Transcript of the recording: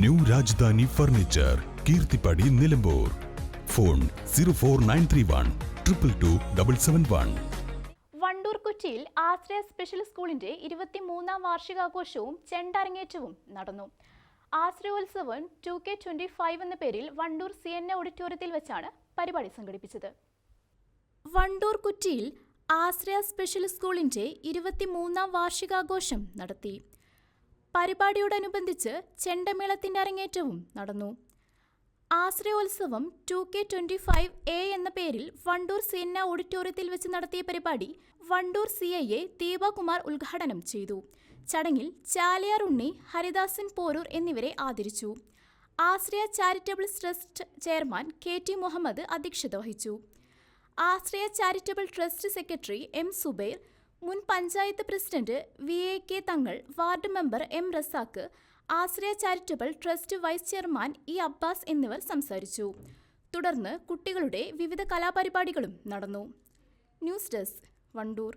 New Rajdhani furniture Keerthippadi Nilambur. Phone zero four nine three one triple two double seven one. Wandoor കൊച്ചിയിൽ Ashraya special സ്കൂളിന്റെ ഇരുപത്തിമൂന്നാം വാർഷികാഘോഷവും ചെണ്ടരങ്ങേറ്റവും നടന്നു. ആശ്രയോത്സവം ടു കെ ട്വന്റി ഫൈവ് എന്ന പേരിൽ വണ്ടൂർ സി എൻ എ ഓഡിറ്റോറിയത്തിൽ വെച്ചാണ് പരിപാടി സംഘടിപ്പിച്ചത്. വണ്ടൂർ കുറ്റിയിൽ ആശ്രയ സ്പെഷ്യൽ സ്കൂളിന്റെ ഇരുപത്തിമൂന്നാം വാർഷികാഘോഷം നടത്തി. പരിപാടിയോടനുബന്ധിച്ച് ചെണ്ടമേളത്തിന്റെ അരങ്ങേറ്റവും നടന്നു. ആശ്രയോത്സവം two K twenty five A എന്ന പേരിൽ വണ്ടൂർ സേന ഓഡിറ്റോറിയത്തിൽ വെച്ച് നടത്തിയ പരിപാടി Wandoor C I A Deepakumar ഉദ്ഘാടനം ചെയ്തു. ചടങ്ങിൽ ചാലിയാർ ഉണ്ണി ഹരിദാസൻ പോരൂർ എന്നിവരെ ആദരിച്ചു. Ashraya charitable trust chairman K T Muhammad അധ്യക്ഷത വഹിച്ചു. Ashraya charitable trust secretary M Subair മുൻ panchayat president V A K Thangal ward member M Razak Ashraya charitable trust vice chairman E Abbas എന്നിവർ സംസാരിച്ചു. തുടർന്ന് കുട്ടികളുടെ വിവിധ കലാപരിപാടികളും നടന്നു. News desk Wandoor.